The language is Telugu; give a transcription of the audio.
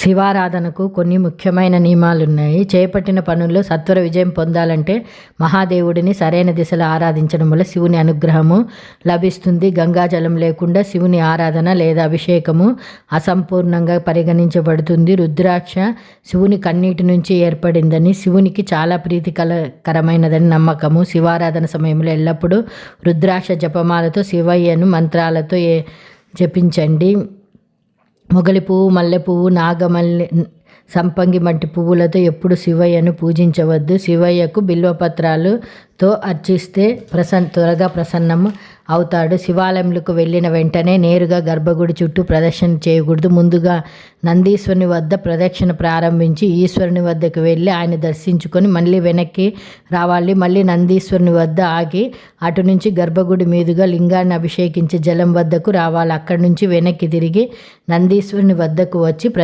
శివారాధనకు కొన్ని ముఖ్యమైన నియమాలు ఉన్నాయి చేపట్టిన పనుల్లో సత్వర విజయం పొందాలంటే మహాదేవుడిని సరైన దిశలో ఆరాధించడం వల్ల శివుని అనుగ్రహము లభిస్తుంది. గంగాజలం లేకుండా శివుని ఆరాధన లేదా అభిషేకము అసంపూర్ణంగా పరిగణించబడుతుంది. రుద్రాక్ష శివుని కన్నీటి నుంచి ఏర్పడిందని శివునికి చాలా ప్రీతికరమైనదని నమ్మకము. శివారాధన సమయంలో ఎల్లప్పుడూ రుద్రాక్ష జపమాలతో శివయ్యను మంత్రాలతో ఏ జపించండి. మొగలి పువ్వు మల్లె పువ్వు నాగమల్లె సంపంగి మట్టి పువ్వులతో ఎప్పుడు శివయ్యను పూజించవద్దు. శివయ్యకు బిల్వపత్రాలతో అర్చిస్తే ప్రసన్ త్వరగా ప్రసన్నము. అవుతాడు. శివాలయంలోకి వెళ్ళిన వెంటనే నేరుగా గర్భగుడి చుట్టూ ప్రదక్షిణ చేయకూడదు. ముందుగా నందీశ్వరుని వద్ద ప్రదక్షిణ ప్రారంభించి ఈశ్వరుని వద్దకు వెళ్ళి ఆయన దర్శించుకొని మళ్ళీ వెనక్కి రావాలి. మళ్ళీ నందీశ్వరుని వద్ద ఆగి అటు నుంచి గర్భగుడి మీదుగా లింగాన్ని అభిషేకించి జలం వద్దకు రావాలి. అక్కడి నుంచి వెనక్కి తిరిగి నందీశ్వరుని వద్దకు వచ్చి ప్ర